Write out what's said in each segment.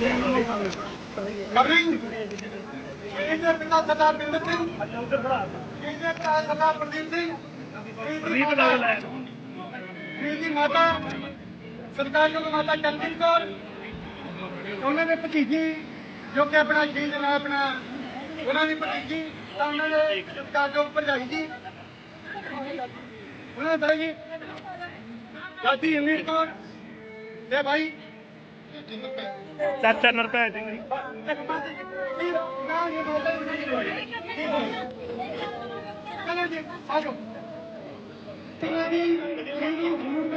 Covering ਇਹਦੇ ਪਿਤਾ ਸਰਦਾਰ ਬਿੰਦਰ ਸਿੰਘ ਇਹਦੇ ਭਰਾ ਸਰਦਾਰ ਪ੍ਰਦੀਪ ਸਿੰਘ ਪ੍ਰਦੀਪ ਨਾਲ ਇਹਦੀ ਮਾਤਾ ਸਰਦਾਰਯੋਗ ਮਾਤਾ ਚੰਦਨ ਕੌਰ ਉਹਨਾਂ ਦੇ ਭਤੀਜੀ ਜੋ ਕਿ ਆਪਣਾ ਸ਼ਹੀਦ ਨਾਲ ਆਪਣਾ ਉਹਨਾਂ ਦੀ ਭਤੀਜੀ ਤਾਂ ਉਹਨਾਂ ਦੇ ਸਰਦਾਰਯੋਗ ਭਰਜਾਈ ਜੀ ਉਹਨਾਂ ਦਾ ਜੀ ਦਾਦੀ ਅਮੀਰ ਕੌਰ ਤੇ ਭਾਈ ਚਾਚਾ ਨਰਪੈ ਸਿੰਘ ਜੀ ਚਲੋ ਜੀ ਆ ਜਾਓ ਤੇਰੀ ਜਿਹੜੀ ਜ਼ਰੂਰ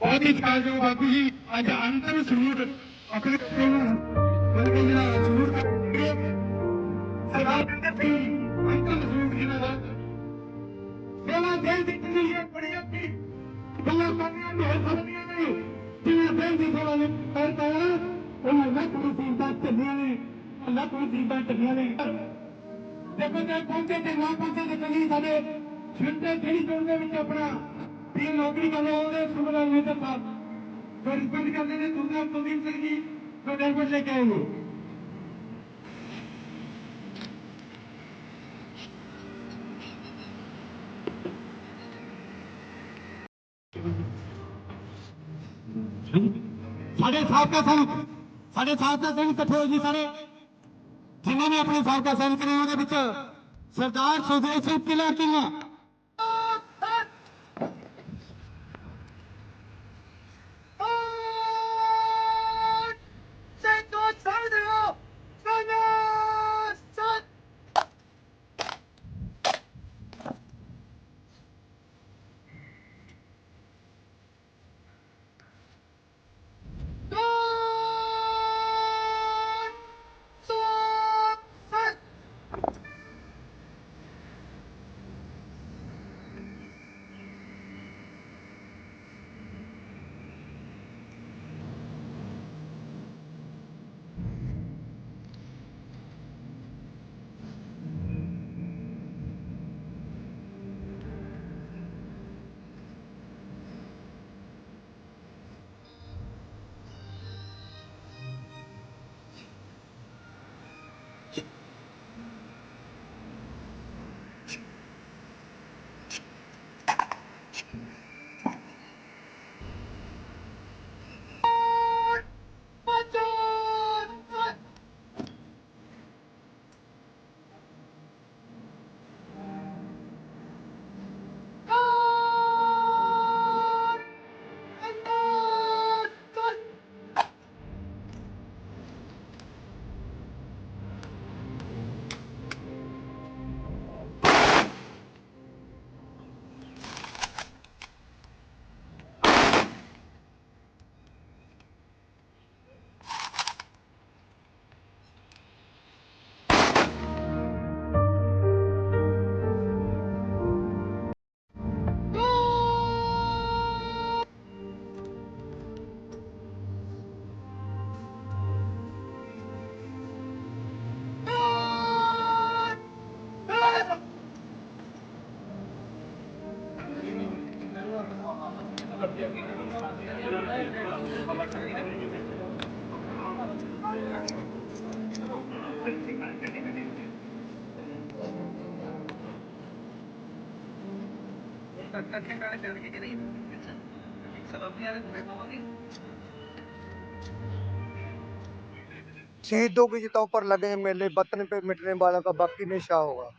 ਬਹੁਤ ਹੀ ਸਤਿਕਾਰਯੋਗ ਬਾਪੂ ਜੀ ਅੱਜ ਅੰਤਮ ਸਲੂਟ ਆਪਣੇ ਬੱਚੇ ਨੂੰ ਜਿਹੜਾ ਸਲੂਟ ਸਰਦਾਰ ਬਿੰਦਰ ਸਿੰਘ ਅੰਤਮ ਸਲੂਟ ਇਹਨਾਂ ਦਾ ਸੇਵਾ ਦੇ ਦਿੱਤੀ ਹੈ ਬੜੀ ਅੱਛੀ ਗੱਲਾਂ ਕਰਨੀਆਂ ਨਹੀਂ ਸਕਦੀਆਂ ਨਹੀਂ ਜਿਵੇਂ ਦੇਸ਼ ਦੀ ਨੇ ਕਰਤਾ ਉਹਨਾਂ ਲੱਖ ਮੁਸੀਬਤਾਂ ਚੱਲੀਆਂ ਨੇ ਲੱਖ ਮੁਸੀਬਤਾਂ ਚੱਲੀਆਂ ਨੇ ਦੇਖੋ ਤੇ ਪਹੁੰਚੇ ਤੇ ਨਾ ਪਹੁੰਚੇ ਤੇ ਕਦੀ ਸਾਡੇ ਛਿੰਦੇ ਜਿਹੜੀ ਜੋੜ ਦੇ ਵਿੱਚ ਆਪਣਾ ਵੀ ਨੌਕਰੀ ਕਰਨ ਆਉਂਦੇ ਸੁਬਰਾ ਨੇ ਤਾਂ ਫਿਰ ਰਿਸਪੈਕਟ ਕਰਦੇ ਨੇ ਦੁਰਗਾ ਕੁਲਦੀਪ ਸਿੰਘ ਜੀ ਤੋਂ ਡੈਪਟ ਲੈ ਕੇ ਆਏ ਨੇ ਸਾਡੇ ਸਾਬਕਾ ਸਿੰਘ ਸਾਡੇ ਸਾਬਕਾ ਸੈਨਿਕ ਇਕੱਠੇ ਹੋਏ ਜੀ ਸਾਰੇ। ਜਿਨ੍ਹਾਂ ਨੇ ਆਪਣੇ ਸਾਬਕਾ ਸੈਨਿਕ ਨੇ ਉਹਦੇ ਵਿੱਚ ਸਰਦਾਰ ਸੁਖਦੇਵ ਸਿੰਘ ਕਿਲਾ ਕਿਲਾ शहीदों की चिताओं पर लगे मेले वतन पे मिटने वालों का ਬਾਕੀ ਨੇ ਸ਼ਾਹ ਹੋਗਾ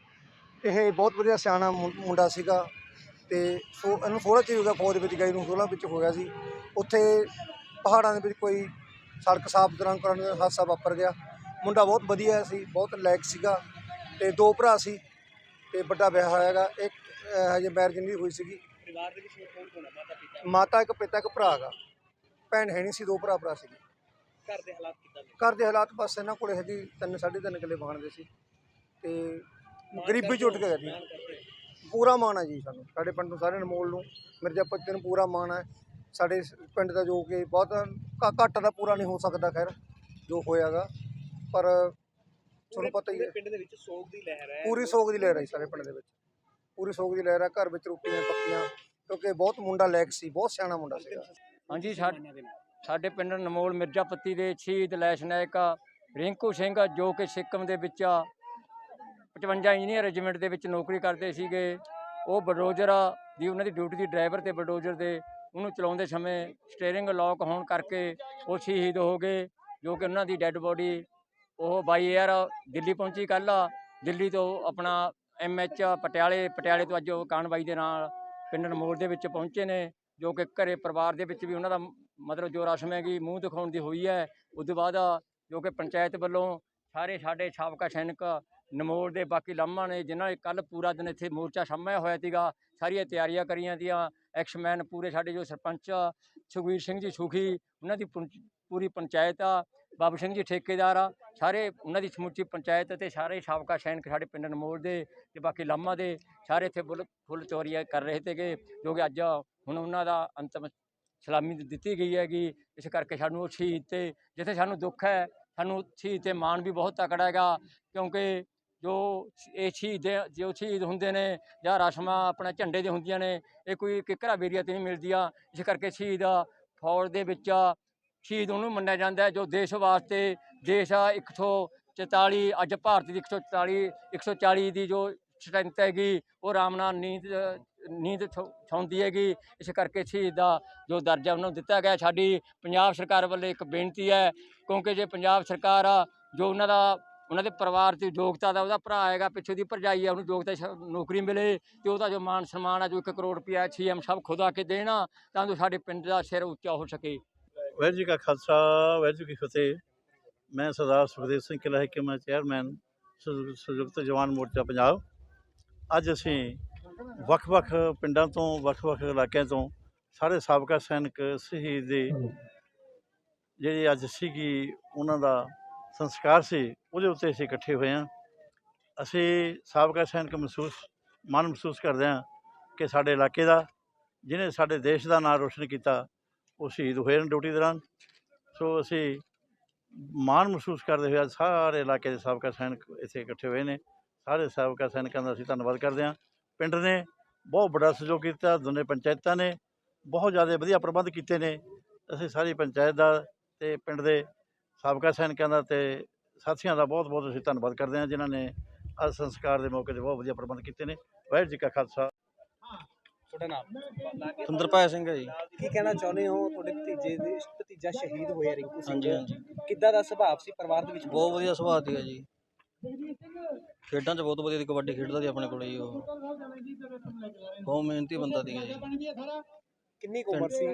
ਇਹ ਬਹੁਤ ਵਧੀਆ ਸਿਆਣਾ ਮੁੰ- ਮੁੰਡਾ ਸੀਗਾ ਤੇ ਸੋ ਇਹਨੂੰ ਥੋੜਾ ਚਿਰ ਹੋ ਗਿਆ ਫੌਜ ਵਿੱਚ ਗਏ ਨੂੰ 16 ਵਿੱਚ ਹੋਇਆ ਸੀ ਉੱਥੇ ਪਹਾੜਾਂ ਦੇ ਵਿੱਚ ਕੋਈ ਸੜਕ ਸਾਫ਼ ਦੌਰਾਨ ਕਰਨ ਦਾ ਹਾਦਸਾ ਵਾਪਰ ਗਿਆ ਮੁੰਡਾ ਬਹੁਤ ਵਧੀਆ ਸੀ ਬਹੁਤ ਲਾਇਕ ਸੀਗਾ ਤੇ ਦੋ ਭਰਾ ਸੀ ਤੇ ਵੱਡਾ ਵਿਆਹ ਹੋਇਆਗਾ ਇੱਕ ਅਹ, ਹਜੇ ਮੈਰਿਜ ਨਹੀਂ ਹੋਈ ਸੀਗੀ। ਪਰਿਵਾਰ ਦੇ ਵਿੱਚ ਹੋਰ ਕੌਣ ਕੌਣ ਹੈ ਮਾਤਾ ਪਿਤਾ? ਮਾਤਾ ਇੱਕ ਪਿਤਾ ਇੱਕ ਭਰਾ ਹੈਗਾ ਭੈਣ ਹੈ ਨਹੀਂ ਸੀ ਦੋ ਭਰਾ ਭਰਾ ਸੀਗੇ। ਘਰ ਦੇ ਹਾਲਾਤ ਕਿੱਦਾਂ ਨੇ ਘਰ ਦੇ ਹਾਲਾਤ ਬਸ ਇਹਨਾਂ ਕੋਲੇ ਹੈਗੀ ਤਿੰਨ ਸਾਢੇ ਤਿੰਨ ਕਿੱਲੇ ਬਾਣਦੇ ਸੀ। ਤੇ ਗਰੀਬੀ ਝੁੱਟ ਕੇ ਗਈ ਬਿਆਨ ਕਰਦੇ ਪੂਰਾ ਮਾਣ ਹੈ ਜੀ ਸਾਨੂੰ। ਸਾਡੇ ਪਿੰਡ ਨੂੰ ਸਾਰੇ ਅਨਮੋਲ ਨੂੰ। ਮਿਰਜ਼ਾ ਪੱਤੇ ਨੂੰ ਪੂਰਾ ਮਾਣ ਹੈ ਸਾਡੇ ਸ- ਪਿੰਡ ਦਾ ਜੋ ਕਿ ਬਹੁਤ ਘ- ਘੱਟ ਦਾ ਪੂਰਾ ਨਹੀਂ ਹੋ ਸਕਦਾ ਖੈਰ ਜੋ ਹੋਇਆਗਾ ਪਰ ਤੁਹਾਨੂੰ ਪਤਾ ਹੀ ਹੈ। ਪਿੰਡ ਦੇ ਵਿੱਚ ਸੋਗ ਦੀ ਲਹਿਰ ਹੈ। ਪੂਰੀ ਸੋਗ ਦੀ ਲਹਿਰ ਹੈ ਜੀ ਸਾਡੇ ਪਿੰਡ ਦੇ ਵਿੱਚ। ਪੂਰੀ ਸੋਗ ਦੀ ਲਹਿਰ ਹੈ ਘਰ ਵਿੱਚ ਰੋਟੀਆਂ ਪੱਕੀਆਂ ਕਿਉਂਕਿ ਬਹੁਤ ਮੁੰਡਾ ਲੈਕ ਸੀ, ਬਹੁਤ ਸਿਆਣਾ ਮੁੰਡਾ ਸੀਗਾ। ਹਾਂਜੀ, ਸਾ- ਸਾਡੇ ਪਿੰਡ ਨਮੋਲ ਮਿਰਜ਼ਾਪੱਤੀ ਦੇ ਸ਼ਹੀਦ ਲੈਸ਼ ਨਾਇਕ ਰਿੰਕੂ ਸਿੰਘ, ਜੋ ਕਿ ਸਿੱਕਮ ਦੇ ਵਿੱਚ 55 ਇੰਜੀਨੀਅਰ ਰੈਜੀਮੈਂਟ ਦੇ ਵਿੱਚ ਨੌਕਰੀ ਕਰਦੇ ਸੀਗੇ। ਉਹ ਬਲਡੋਜ਼ਰ ਦੀ ਉਹਨਾਂ ਦੀ ਡਿਊਟੀ ਦੀ ਡਰਾਈਵਰ ਤੇ ਬਲਡੋਜ਼ਰ ਦੇ, ਉਹਨੂੰ ਚਲਾਉਂਦੇ ਸਮੇਂ ਸਟੀਅਰਿੰਗ ਲੌਕ ਹੋਣ ਕਰਕੇ ਉਹ ਸ਼ਹੀਦ ਹੋ ਗਏ, ਜੋ ਕਿ ਉਹਨਾਂ ਦੀ ਡੈੱਡ ਬੋਡੀ, ਉਹ ਬਾਈ 에ਅਰ ਦਿੱਲੀ ਪਹੁੰਚੀ ਕੱਲ੍ਹ ਦਿੱਲੀ ਤੋਂ ਆਪਣਾ ਐਮਐਚ ਪਟਿਆਲੇ ਪਟਿਆਲੇ ਤੋਂ ਅੱਜ ਉਹ ਕਾਨਵਾਈ ਦੇ ਨਾਲ ਪਿੰਡ ਨਮੋਲ ਦੇ ਵਿੱਚ ਪਹੁੰਚੇ ਨੇ ਜੋ ਕਿ ਘਰੇ ਪਰਿਵਾਰ ਦੇ ਵਿੱਚ ਵੀ ਉਹਨਾਂ ਦਾ ਮਤਲਬ ਜੋ ਰਸਮ ਹੈਗੀ ਮੂੰਹ ਦਿਖਾਉਣ ਦੀ ਹੋਈ ਹੈ। ਉਸ ਤੋਂ ਬਾਅਦ ਜੋ ਕਿ ਪੰਚਾਇਤ ਵੱਲੋਂ ਸਾਰੇ ਸਾਡੇ ਸਾਬਕਾ ਸੈਨਿਕ ਨਮੋਲ ਦੇ ਬਾਕੀ ਲਾਮਾ ਨੇ ਜਿਨ੍ਹਾਂ ਨੇ ਕੱਲ ਪੂਰਾ ਦਿਨ ਇੱਥੇ ਮੋਰਚਾ ਸਾਂਭਿਆ ਹੋਇਆ ਸੀਗਾ ਸਾਰੀਆਂ ਤਿਆਰੀਆਂ ਕਰੀਆਂ ਦੀਆਂ। ਐਕਸਮੈਨ ਪੂਰੇ ਸਾਡੇ ਜੋ ਸਰਪੰਚ ਆ, ਸੁਖਵੀਰ ਸਿੰਘ ਜੀ ਸੁਖੀ ਉਹਨਾਂ ਦੀ ਪੁੰਚ- ਪੂਰੀ ਪੰਚਾਇਤ ਆ। ਬਾਬੂ ਸਿੰਘ ਜੀ ਠੇਕੇਦਾਰ ਆ, ਸਾਰੇ ਉਹਨਾਂ ਦੀ ਸਮੁੱਚੀ ਪੰਚਾਇਤ ਅਤੇ ਸਾਰੇ ਸਾਬਕਾ ਸੈਨਿਕ ਸਾਡੇ ਪਿੰਡ ਨਮੋਲ ਦੇ ਤੇ ਬਾਕੀ ਲਾਮਾ ਦੇ ਸਾਰੇ ਇੱਥੇ ਫੁੱਲ ਫੁੱਲ ਚੋਰੀਆਂ ਕਰ ਰਹੇ ਸੀਗੇ, ਜੋ ਕਿ ਅੱਜ ਹੁਣ ਉਹਨਾਂ ਦਾ ਅੰਤਮ ਸਲਾਮੀ ਦਿੱਤੀ ਗਈ ਹੈਗੀ। ਇਸ ਕਰਕੇ ਸਾਨੂੰ ਉਹ ਸ਼ਹੀਦ ਤੇ, ਜਿੱਥੇ ਸਾਨੂੰ ਦੁੱਖ ਹੈ, ਸਾਨੂੰ ਸ਼ਹੀਦ ਤੇ ਮਾਣ ਵੀ ਬਹੁਤ ਤਕੜਾ ਹੈਗਾ, ਕਿਉਂਕਿ ਜੋ ਇਹ ਸ਼ਹੀਦ ਜੋ ਸ਼ਹੀਦ ਹੁੰਦੇ ਨੇ ਜਾਂ ਰਸਮਾਂ ਆਪਣੇ ਝੰਡੇ ਦੇ ਹੁੰਦੀਆਂ ਨੇ, ਇਹ ਕੋਈ ਕਿਕਰਾ ਬੇਰੀਆ ਤੇ ਨਹੀਂ ਮਿਲਦੀਆਂ। ਇਸ ਕਰਕੇ ਸ਼ਹੀਦ ਫੌਜ ਦੇ ਵਿੱਚ ਸ਼ਹੀਦ ਉਹਨੂੰ ਮੰਨਿਆ ਜਾਂਦਾ ਹੈ, ਜੋ ਦੇਸ਼ ਵਾਸਤੇ ਦੇਸ਼ ਆ 144 ਅੱਜ ਭਾਰਤ ਦੀ 144 140 ਦੀ ਜੋ ਸਟਰੈਂਥ ਹੈਗੀ, ਉਹ ਰਾਮ ਨਾਲ ਨੀਂਦ ਨੀਂਦ ਛੋ- ਛਾਉਂਦੀ ਹੈਗੀ। ਇਸ ਕਰਕੇ ਸ਼ਹੀਦ ਦਾ ਜੋ ਦਰਜਾ ਉਹਨਾਂ ਨੂੰ ਦਿੱਤਾ ਗਿਆ, ਸਾਡੀ ਪੰਜਾਬ ਸਰਕਾਰ ਵੱਲੋਂ ਇੱਕ ਬੇਨਤੀ ਹੈ, ਕਿਉਂਕਿ ਜੇ ਪੰਜਾਬ ਸਰਕਾਰ ਆ, ਜੋ ਉਹਨਾਂ ਦਾ, ਉਹਨਾਂ ਦੇ ਪਰਿਵਾਰ ਦੀ ਯੋਗਤਾ ਦਾ ਉਹਦਾ ਭਰਾ ਹੈਗਾ, ਪਿੱਛੇ ਦੀ ਭਰਜਾਈ ਆ, ਉਹਨੂੰ ਯੋਗਤਾ ਸ਼- ਨੌਕਰੀ ਮਿਲੇ, ਤੇ ਉਹਦਾ ਜੋ ਮਾਨ ਸਨਮਾਨ ਆ, ਜੋ 1 ਕਰੋੜ ਰੁਪਇਆ ਸੀਐਮ ਸਭ ਖੁਦ ਆ ਕੇ ਦੇਣਾ, ਤਾਂ ਜੋ ਸਾਡੇ ਪਿੰਡ ਦਾ ਸਿਰ ਉੱਚਾ ਹੋ ਸਕੇ। ਵਾਹਿਗੁਰੂ ਜੀ ਕਾ ਖਾਲਸਾ, ਵਾਹਿਗੁਰੂ ਜੀ ਕੀ ਫਤਿਹ। ਮੈਂ ਸਰਦਾਰ ਸੁਖਦੇਵ ਸਿੰਘ ਕਿਲਾ ਕਿ ਚੇਅਰਮੈਨ ਸੰਯੁ- ਸੰਯੁਕਤ ਜਵਾਨ ਮੋਰਚਾ ਪੰਜਾਬ। ਅੱਜ ਅਸੀਂ ਵੱਖ-ਵੱਖ ਪਿੰਡਾਂ ਤੋਂ, ਵੱਖ-ਵੱਖ ਇਲਾਕਿਆਂ ਤੋਂ ਸਾਰੇ ਸਾਬਕਾ ਸੈਨਿਕ ਸ਼ਹੀਦ ਦੀ ਜਿਹੜੀ ਅੱਜ ਸੀਗੀ, ਉਹਨਾਂ ਦਾ ਸੰਸਕਾਰ ਸੀ, ਉਹਦੇ ਉੱਤੇ ਅਸੀਂ ਇਕੱਠੇ ਹੋਏ ਹਾਂ। ਅਸੀਂ ਸਾਬਕਾ ਸੈਨਿਕ ਮਹਿਸੂਸ, ਮਾਣ ਮਹਿਸੂਸ ਕਰਦੇ ਹਾਂ ਕਿ ਸਾਡੇ ਇਲਾਕੇ ਦਾ, ਜਿਹਨੇ ਸਾਡੇ ਦੇਸ਼ ਦਾ ਨਾਮ ਰੋਸ਼ਨ ਕੀਤਾ ਉਹ ਸ਼ਹੀਦ ਹੋਏ ਨੇ ਡਿਊਟੀ ਦੌਰਾਨ। ਸੋ ਅਸੀਂ ਮਾਣ ਮਹਿਸੂਸ ਕਰਦੇ ਹੋਏ ਅੱਜ ਸਾਰੇ ਇਲਾਕੇ ਦੇ ਸਾਬਕਾ ਸੈਨਿਕ ਇੱਥੇ ਇਕੱਠੇ ਹੋਏ ਨੇ। ਸਾਰੇ ਸਾਬਕਾ ਸੈਨਿਕਾਂ ਦਾ ਅਸੀਂ ਧੰਨਵਾਦ ਕਰਦੇ ਹਾਂ। ਪਿੰਡ ਨੇ ਬਹੁਤ ਵੱਡਾ ਸਹਿਯੋਗ ਕੀਤਾ, ਦੋਨੇ ਪੰਚਾਇਤਾਂ ਨੇ ਬਹੁਤ ਜ਼ਿਆਦਾ ਵਧੀਆ ਪ੍ਰਬੰਧ ਕੀਤੇ ਨੇ। ਅਸੀਂ ਸਾਰੀ ਪੰਚਾਇਤ ਦਾ ਤੇ ਪਿੰਡ ਦੇ ਸਾਬਕਾ ਸੈਨਿਕਾਂ ਦਾ ਤੇ ਸਾਥੀਆਂ ਦਾ ਬਹੁਤ ਬਹੁਤ ਅਸੀਂ ਧੰਨਵਾਦ ਕਰਦੇ ਹਾਂ, ਜਿਨ੍ਹਾਂ ਨੇ ਅੱਜ ਸੰਸਕਾਰ ਦੇ ਮੌਕੇ ਤੇ ਬਹੁਤ ਵਧੀਆ ਪ੍ਰਬੰਧ ਕੀਤੇ ਨੇ। ਵਾਹਿਗੁਰੂ ਜੀ ਕਾ ਖਾਲਸਾ। ਤੁਹਾਡਾ ਨਾਮ? ਸੁੰਦਰਪਾਲ ਸਿੰਘ ਹੈ ਜੀ। ਕੀ ਕਹਿਣਾ ਚਾਹੁੰਦੇ ਹੋ? ਤੁਹਾਡੇ ਭਤੀਜੇ ਦੇ ਭਤੀਜਾ ਸ਼ਹੀਦ ਹੋਇਆ ਰਿੰਕੂ ਸਿੰਘ। ਹਾਂਜੀ ਹਾਂਜੀ। ਕਿੱਦਾਂ ਦਾ ਸੁਭਾਅ ਸੀ ਪਰਿਵਾਰ ਦੇ ਵਿੱਚ? ਬਹੁਤ ਵਧੀਆ ਸੁਭਾਅ ਸੀਗਾ ਜੀ। ਖੇਡਾਂ 'ਚ ਬਹੁਤ ਵਧੀਆ ਸੀ ਕਬੱਡੀ ਖੇਡਦਾ ਸੀ ਆਪਣੇ ਕੋਲੇ ਜੀ ਉਹ। ਬਹੁਤ ਮਿਹਨਤੀ ਬੰਦਾ ਸੀਗਾ ਜੀ। ਕਿੰਨੀ ਕੁ ਉਮਰ ਸੀ?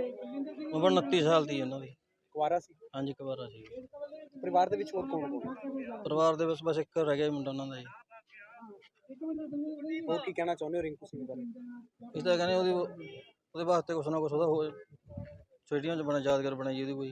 ਉਮਰ 29 ਸਾਲ ਦੀ ਉਹਨਾਂ ਦੀ। ਕੁਆਰਾ ਸੀ? ਹਾਂਜੀ ਕੁਵਾਰਾ ਸੀ। ਪਰਿਵਾਰ ਦੇ ਵਿੱਚ ਹੋਰ ਕੌਣ ਕੌਣ? ਪਰਿਵਾਰ ਦੇ ਵਿੱਚ ਬਸ ਇੱਕ ਰਹਿ ਗਿਆ ਜੀ ਮੁੰਡਾ ਉਹਨਾਂ ਦਾ ਜੀ। ਹੋਰ ਕੀ ਕਹਿਣਾ ਚਾਹੁੰਦੇ ਹੋ ਰਿੰਕੂ ਸਿੰਘ ਬਾਰੇ? ਇਸ ਤਾਂ ਕਹਿੰਦੇ ਉਹਦੀ ਉਹਦੇ ਵਾਸਤੇ ਕੁਛ ਨਾ ਕੁਛ ਉਹਦਾ ਹੋ ਛੇਟੀਆਂ 'ਚ ਬਣਾ ਯਾਦਗਾਰ ਬਣਾਈ ਉਹਦੀ ਕੋਈ।